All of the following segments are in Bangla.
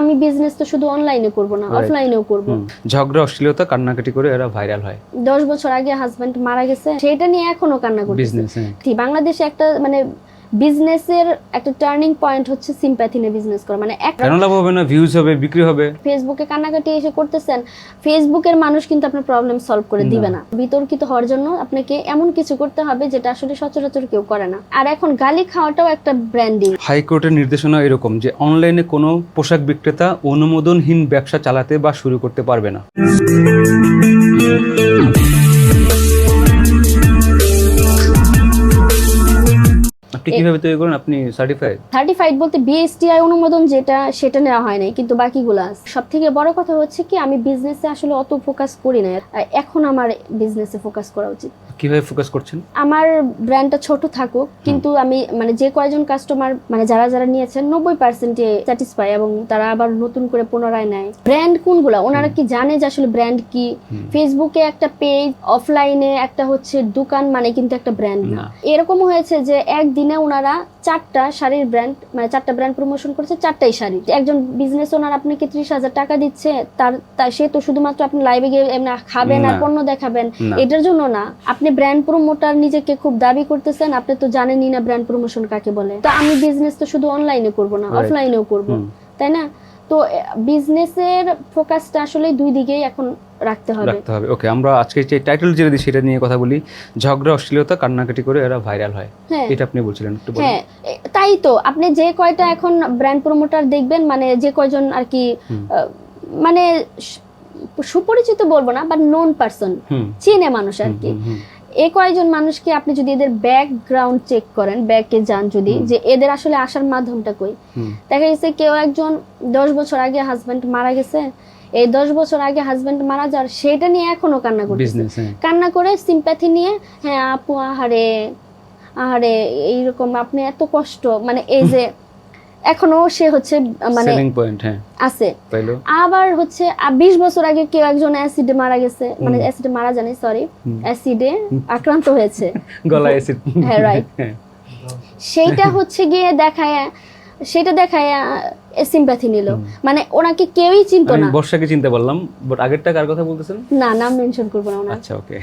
আমি বিজনেস তো শুধু অনলাইনে করব না. অফলাইনেও করব। ঝগড়া অশ্লীলতা কান্নাকাটি করে এরা ভাইরাল হয়। দশ বছর আগে হাজবেন্ড মারা গেছে সেটা নিয়ে এখনও কান্না করছে বিজনেস ঠিক, বাংলাদেশে একটা মানে বিজনেসের একটা টার্নিং পয়েন্ট হচ্ছে সিম্প্যাথি নিয়ে বিজনেস করা। মানে এক কেন লাভ হবে না? ভিউজ হবে বিক্রি হবে? ফেসবুকে কান্নাকাটি এসে করতেছেন ফেসবুকের মানুষ কিন্তু আপনার প্রবলেম সলভ করে দিবে না। বিতর্কিত হওয়ার জন্য আপনাকে এমন কিছু করতে হবে যেটা আসলে সচরাচর কেউ করে না। আর এখন গালি খাওয়াটাও একটা ব্র্যান্ডিং হাইকোর্টের নির্দেশনা এরকম যে অনলাইনে কোনো পোশাক বিক্রেতা অনুমোদনহীন ব্যবসা চালাতে বা শুরু করতে পারবে না। কীভাবে তৈরি করেন? আপনি সার্টিফাইড সার্টিফাইড বলতে বিএসটিআই অনুমোদন যেটা, সেটা নেওয়া হয় নাই, কিন্তু বাকিগুলো সব থেকে বড় কথা হচ্ছে কি, আমি বিজনেসে আসলে অত ফোকাস করি না এখন আমার বিজনেসে ফোকাস করা উচিত। কীভাবে ফোকাস করছেন? আমার ব্র্যান্ডটা ছোট থাকুক কিন্তু আমি মানে যে কয়জন কাস্টমার মানে যারা যারা নিয়েছেন নব্বই পার্সেন্টে স্যাটিসফাই এবং তারা আবার নতুন করে পুনরায় নেয়। ব্র্যান্ড কোনগুলো? ওনারা কি জানে যে আসলে ব্র্যান্ড কি? ফেসবুকে একটা পেজ অফলাইনে একটা হচ্ছে দোকান মানে কিন্তু একটা ব্র্যান্ড না। না। এরকম হয়েছে যে একদিনে ওনারা চারটা শাড়ির ব্র্যান্ড মানে চারটা ব্র্যান্ড প্রমোশন করেছে চারটাই শাড়ি। একজন বিজনেস ওনার আপনাকে ত্রিশ হাজার টাকা দিচ্ছে তার সে তো শুধুমাত্র আপনি লাইভে গিয়ে এমনি খাবেন আর পণ্য দেখাবেন। এটার জন্য না আপনি ব্র্যান্ড প্রমোটার নিজেকে খুব দাবি করতেছেন আপনি তো জানেনই না ব্র্যান্ড প্রমোশন কাকে বলে। তো আমি বিজনেস তো শুধু অনলাইনে করব না অফলাইনেও করব। তাই না? তো বিজনেসের ফোকাসটা আসলে দুই দিকেই এখন রাখতে হবে। রাখতে হবে। ওকে আমরা আজকে যে টাইটেল যেটা দিই সেটা নিয়ে কথা বলি। ঝগড়া অশ্লীলতা কান্নাকাটি করে এরা ভাইরাল হয়। হ্যাঁ। এটা আপনি বলছিলেন একটু বলুন। হ্যাঁ তাই তো। আপনি যে কয়টা এখন ব্র্যান্ড প্রমোটার দেখবেন মানে যে কয়জন আর কি মানে সুপরিচিত বলব না বা নন পারসন চিনে মানুষ আর কি। হুম। কয়েকজন মানুষকে আপনি যদি এদের ব্যাকগ্রাউন্ড চেক করেন ব্যাকে যান যদি যে এদের আসলে আসার মাধ্যমটা কই? দেখা গেছে কেউ একজন দশ বছর আগে হাজবেন্ড মারা গেছে এই দশ বছর আগে হাজবেন্ড মারা যাওয়ার সেটা নিয়ে এখনও কান্না করতেছে। বিজনেস হ্যাঁ। কান্না করে সিম্প্যাথি নিয়ে হ্যাঁ আপু আহারে আহারে এইরকম আপনি এত কষ্ট মানে এই যে এখনও সে হচ্ছে মানে সেলিং পয়েন্ট হ্যাঁ। আছে। আবার হচ্ছে বিশ বছর আগে কেউ একজন অ্যাসিডে মারা গেছে। মানে অ্যাসিডে মারা জানি সরি অ্যাসিডে আক্রান্ত হয়েছে। গলায় অ্যাসিড হ্যাঁ, right. হ্যাঁ। সেইটা হচ্ছে গিয়ে দেখায় সেটা দেখায় সিম্প্যাথি নিল। মানে ওনাকে কেউই চিনতো না। বর্ষাকে চিনতে পারলাম বাট আগেরটা কার কথা বলতেছেন? না নাম মেনশন করব না ওনার। আচ্ছা ওকে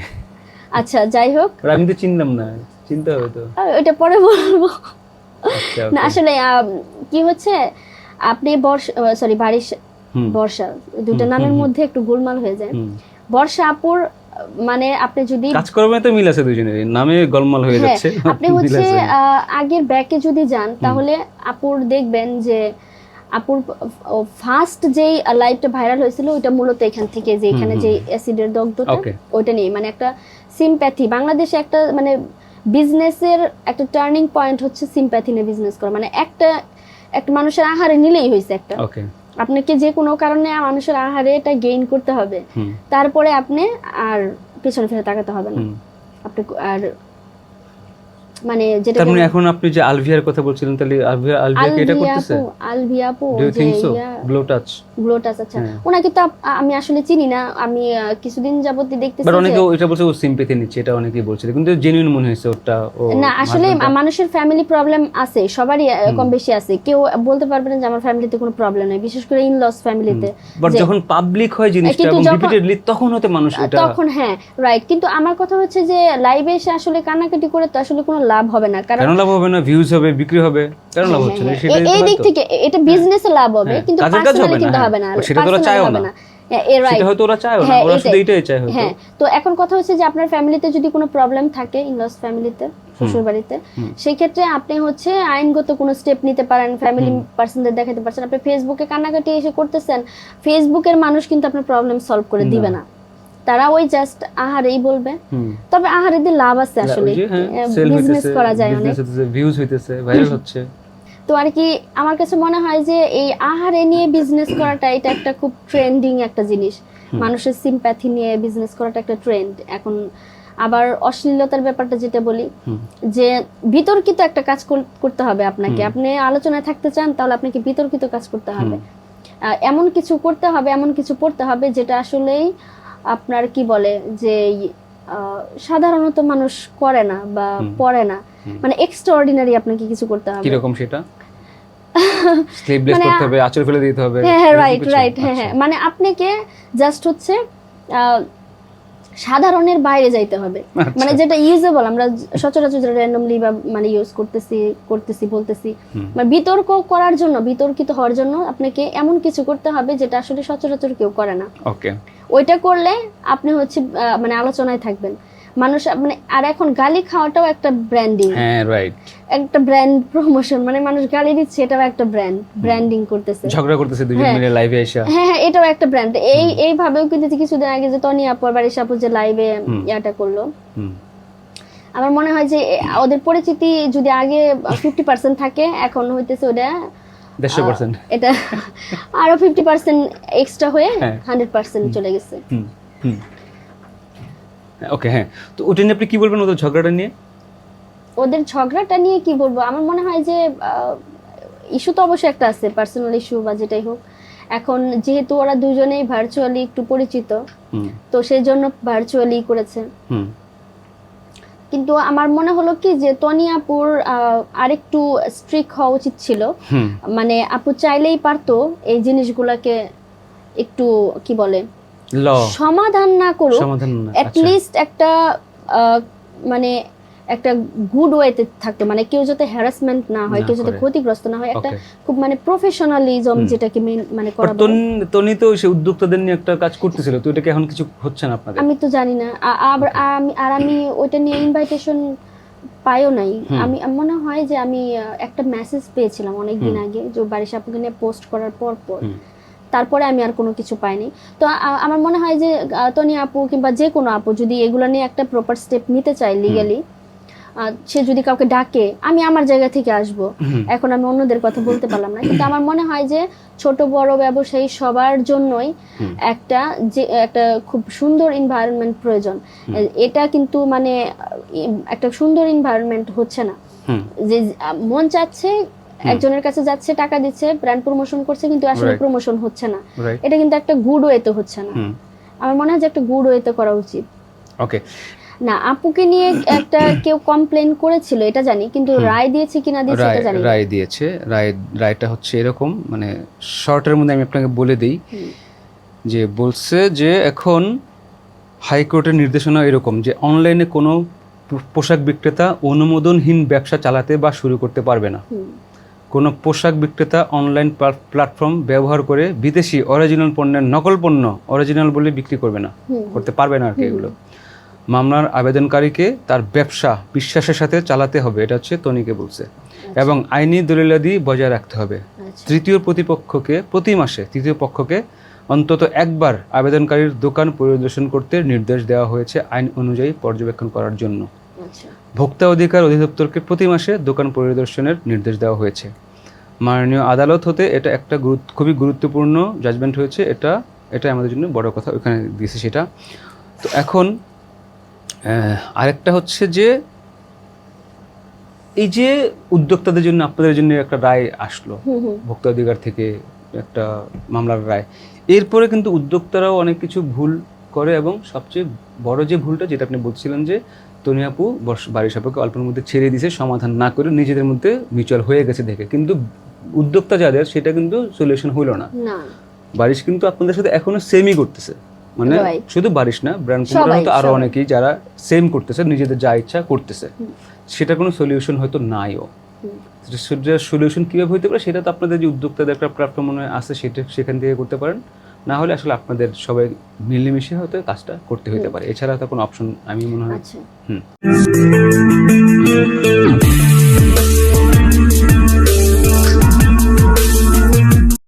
আচ্ছা যাই হোক। আমি তো চিনলাম না চিনতে হবে তো। ওইটা পরে বলব। না আসলে কি হচ্ছে আপনি বর্ষা সরি বারিশ বর্ষা দুইটা নামের মধ্যে একটু গোলমাল হয়ে যায়। বর্ষা আপুর মানে আপনি যদি কাজ করবে তো মিল আছে দুজনের নামে গলমাল হয়ে হ্যাঁ, যাচ্ছে। আপনি হচ্ছে আগের ব্যাকে যদি যান তাহলে আপুর দেখবেন যে আপুর ফার্স্ট যেই লাইভটা ভাইরাল হয়েছিল ওইটা মূলত এখান থেকে যে এখানে যে অ্যাসিডের দগ্ধটা. ওইটা নিয়ে মানে একটা সিম্প্যাথি বাংলাদেশে একটা মানে বিজনেসের একটা টার্নিং পয়েন্ট হচ্ছে সিম্প্যাথি নিয়ে বিজনেস করা। মানে একটা একটা মানুষের আহারে নিলেই হয়েছে একটা। ওকে আপনাকে যে কোনো কারণে মানুষের আহারে এটা গেইন করতে হবে। তারপরে আপনি আর পিছনে ফিরে তাকাতে হবে না। আপনি আর মানে যেটা তার মানে এখন আপনি যে আলভিয়ার কথা বলছিলেন তাহলে আলভিয়া আলভিয়া কি এটা করতেছে? আলভিয়া আপু do you think so yeah glow touch আচ্ছা। হ্যাঁ। ওনাকে তো আমি আসলে চিনি না। আমি কিছুদিন যাবত দেখতেছি বাট অনেকে এটা বলছে ও সিম্পেথি নিচ্ছে এটা অনেকেই বলছিল কিন্তু জেনুইন মনে হয়েছে ওটা না আসলে মানুষের ফ্যামিলি প্রবলেম আছে সবারই কম বেশি আছে। কেউ বলতে পারবে না যে আমার ফ্যামিলিতে কোনো প্রবলেম নেই বিশেষ করে ইন লস ফ্যামিলিতে বাট যখন পাবলিক হয় জিনিসটা এবং রিপিটেডলি তখন হতে মানুষ এটা তখন হ্যাঁ রাইট কিন্তু আমার কথা হচ্ছে যে লাইভে এসে আসলে কান্নাকাটি করে তো আসলে কোনো লাভ হবে না কারণ লাভ হবে না? ভিউজ হবে বিক্রি হবে কেন লাভ হচ্ছে না? হ্যাঁ, সেটা হ্যাঁ, এই দিক থেকে এটা বিজনেসে লাভ হবে হ্যাঁ, কিন্তু পার্সোনালি কিন্তু হ্যাঁ। হবে না সেটা তো ওরা চায়ও না। হ্যাঁ, হয়তো ওরা চায় না হ্যাঁ, ওরা শুধু এইটাই চায় হয়তো। হ্যাঁ তো এখন কথা হচ্ছে যে আপনার ফ্যামিলিতে যদি কোনো প্রবলেম থাকে ইনলস ফ্যামিলিতে শ্বশুর বাড়িতে সেই ক্ষেত্রে আপনি হচ্ছে আইনগত কোনো স্টেপ নিতে পারেন ফ্যামিলি পার্সনদের দেখাতে পারছেন। আপনি ফেসবুকে কান্নাকাটি এসে করতেছেন ফেসবুকের মানুষ কিন্তু আপনার প্রবলেম সলভ করে দিবে না। তারা ওই জাস্ট আহারেই বলবে। তবে আহারে দিয়ে লাভ আছে আসলে। যে, হ্যাঁ, বিজনেস করা যায় অনেক। business হইতেছে, viral হচ্ছে। তো আর কি আমার কাছে মনে হয় যে এই আহারে নিয়ে বিজনেস করাটা এটা একটা খুব ট্রেন্ডিং একটা জিনিস। মানুষের সিম্প্যাথি নিয়ে বিজনেস করাটা একটা ট্রেন্ড এখন আবার অশ্লীলতার ব্যাপারটা যেটা বলি যে বিতর্কিত একটা কাজ করতে হবে আপনাকে। আপনি আলোচনায় থাকতে চান তাহলে আপনাকে বিতর্কিত কাজ করতে হবে। এমন কিছু করতে হবে এমন কিছু পড়তে হবে যেটা আসলেই আপনার কি বলে যে সাধারণত মানুষ করে না বা পড়ে না। মানে এক্সট্রা অর্ডিনারি আপনাকে কিছু করতে হবে। কীরকম সেটা? স্লিভলেস মানে- করতে হবে আঁচল ফেলে দিতে হবে হ্যাঁ হ্যাঁ রাইট রাইট হ্যাঁ হ্যাঁ আচ্ছা। মানে আপনাকে জাস্ট হচ্ছে সাধারণের বাইরে যাইতে হবে। আচ্ছা। মানে যেটা ইউজেবল আমরা সচরাচর যেটা র্যান্ডমলি বা মানে ইউজ করতেছি করতেছি বলতেছি। মানে বিতর্ক করার জন্য বিতর্কিত হওয়ার জন্য আপনাকে এমন কিছু করতে হবে যেটা আসলে সচরাচর কেউ করে না। ওকে ওইটা করলে আপনি হচ্ছে মানে আলোচনায় থাকবেন। মানুষ মানে আর এখন গালি খাওয়াটাও একটা ব্র্যান্ডিং হ্যাঁ রাইট একটা ব্র্যান্ড প্রমোশন মানে মানুষ গালি দিচ্ছে এটাও একটা ব্র্যান্ড ব্র্যান্ডিং করতেছে। ঝগড়া করতেছে দুজন হ্যাঁ। মিলে লাইভে এসে। হ্যাঁ হ্যাঁ এটাও একটা ব্র্যান্ড এই এইভাবেও কিন্তু যে কিছুদিন আগে যে তনি আপুর বাড়ির সাপু যে লাইভে ইয়াটা করল। আমার মনে হয় যে ওদের পরিচিতি যদি আগে ফিফটি পার্সেন্ট থাকে এখন হইতেছে ওটা দেড়শো পার্সেন্ট এটা আরও ফিফটি পার্সেন্ট এক্সট্রা হয়ে হ্যাঁ। হান্ড্রেড পার্সেন্ট চলে গেছে। ওকে হ্যাঁ। তো ওটা নিয়ে আপনি কি বলবেন ওদের ঝগড়াটা নিয়ে? ওদের ঝগড়াটা নিয়ে কি বলব? আমার মনে হয় যে ইস্যু তো অবশ্যই একটা আছে পার্সোনাল ইস্যু বা যেটাই হোক। এখন যেহেতু ওরা দুজনেই ভার্চুয়ালি একটু পরিচিত তো সেই জন্য ভার্চুয়ালি করেছে কিন্তু আমার মনে হলো কি যে তনিয়াপুর আরেকটু স্ট্রিক হওয়া উচিত ছিল। মানে আপু চাইলেই পারতো এই জিনিসগুলোকে একটু কি বলে সমাধান না করুক সমাধান না অ্যাট আচ্ছা। লিস্ট একটা মানে একটা গুড ওয়েতে থাকতো মানে কেউ যাতে হ্যারাসমেন্ট না হয় কেউ যাতে ক্ষতিগ্রস্ত না হয় একটা খুব মানে প্রফেশনালিজম। যেটাকে মেন- মানে করা। তনি তো সে উদ্যোক্তাদের নিয়ে একটা কাজ করতেছিল তো এটা কি এখন কিছু হচ্ছে না আপনাদের? আমি তো জানি না। আ- আবার আমি আর আমি ওইটা নিয়ে ইনভাইটেশন পাইও নাই। আমি মনে হয় যে আমি একটা মেসেজ পেয়েছিলাম অনেক দিন আগে যে বাড়ির সাপুকে নিয়ে পোস্ট করার পর পর। তারপরে আমি আর কোনো কিছু পাইনি। তো আমার মনে হয় যে তনি আপু কিংবা যে কোনো আপু যদি এগুলো নিয়ে একটা প্রপার স্টেপ নিতে চায় লিগালি সে যদি কাউকে ডাকে আমি আমার জায়গা থেকে আসব। এখন আমি অন্যদের কথা বলতে পারলাম না। কিন্তু আমার মনে হয় যে ছোট বড় ব্যবসায়ী সবার জন্যই একটা যে একটা খুব সুন্দর এনভায়রনমেন্ট প্রয়োজন। এটা কিন্তু মানে একটা সুন্দর এনভায়রনমেন্ট হচ্ছে না। যে মন চাচ্ছে একজনের কাছে যাচ্ছে টাকা দিচ্ছে ব্র্যান্ড প্রমোশন করছে কিন্তু আসলে প্রমোশন হচ্ছে না। এটা কিন্তু একটা গুড ওয়েতে হচ্ছে না। আমার মনে হয় যে একটা গুড ওয়েতে করা উচিত। ওকে না আপুকে নিয়ে একটা কেউ কমপ্লেন করেছিল এটা জানি কিন্তু রায় দিয়েছে কিনা দিয়েছে এটা জানি রায় দিয়েছে রায় রায়টা হচ্ছে এরকম মানে শর্টের মধ্যে আমি আপনাকে বলে দিই যে বলছে যে এখন হাইকোর্টের নির্দেশনা এরকম যে অনলাইনে কোনো পোশাক বিক্রেতা অনুমোদনহীন ব্যবসা চালাতে বা শুরু করতে পারবে না। কোনো পোশাক বিক্রেতা অনলাইন প্ল্যাটফর্ম ব্যবহার করে বিদেশি অরিজিনাল পণ্যের নকল পণ্য অরিজিনাল বলে বিক্রি করবে না করতে পারবে না আর কি এগুলো। মামলার আবেদনকারীকে তার ব্যবসা বিশ্বাসের সাথে চালাতে হবে এটা হচ্ছে তনিকে বলছে। এবং আইনি দলিলাদি বজায় রাখতে হবে। আচ্ছা, তৃতীয় প্রতিপক্ষকে প্রতি মাসে তৃতীয় পক্ষকে অন্তত একবার আবেদনকারীর দোকান পরিদর্শন করতে নির্দেশ দেওয়া হয়েছে আইন অনুযায়ী পর্যবেক্ষণ করার জন্য। আচ্ছা, ভোক্তা অধিকার অধিদপ্তরকে প্রতি মাসে দোকান পরিদর্শনের নির্দেশ দেওয়া হয়েছে। মাননীয় আদালত হতে এটা একটা গুরুত্ব খুবই গুরুত্বপূর্ণ জাজমেন্ট হয়েছে এটা এটা আমাদের জন্য বড় কথা ওখানে দিয়েছে সেটা। তো এখন আরেকটা হচ্ছে যে এই যে উদ্যোক্তাদের জন্য আপনাদের জন্য একটা রায় আসলো হুম, হুম, ভোক্তা অধিকার থেকে একটা মামলার রায়। এরপরে কিন্তু উদ্যোক্তারাও অনেক কিছু ভুল করে এবং সবচেয়ে বড় যে ভুলটা যেটা আপনি বলছিলেন যে তনিয়াপু বাড়ির সাপেক্ষে অল্পের মধ্যে ছেড়ে দিয়েছে সমাধান না করে নিজেদের মধ্যে মিউচুয়াল হয়ে গেছে দেখে। কিন্তু উদ্যোক্তা যাদের সেটা কিন্তু সলিউশন হইল না। না। বারিশ কিন্তু আপনাদের সাথে এখনও সেমই করতেছে। মানে শুধু বারিশ না ব্র্যান্ড মতো আরও অনেকেই যারা সেম করতেছে নিজেদের যা ইচ্ছা করতেছে। সেটা কোনো সলিউশন হয়তো নাইও। সলিউশন কীভাবে হতে পারে সেটা তো আপনাদের যে উদ্যোক্তাদের একটা প্ল্যাটফর্ম মনে আছে সেটা সেখান থেকে করতে পারেন। না হলে আসলে আপনাদের সবাই মিলেমিশে হয়তো কাজটা করতে হইতে পারে। এছাড়া তো কোনো অপশন আমি মনে হয় আচ্ছা। হুম।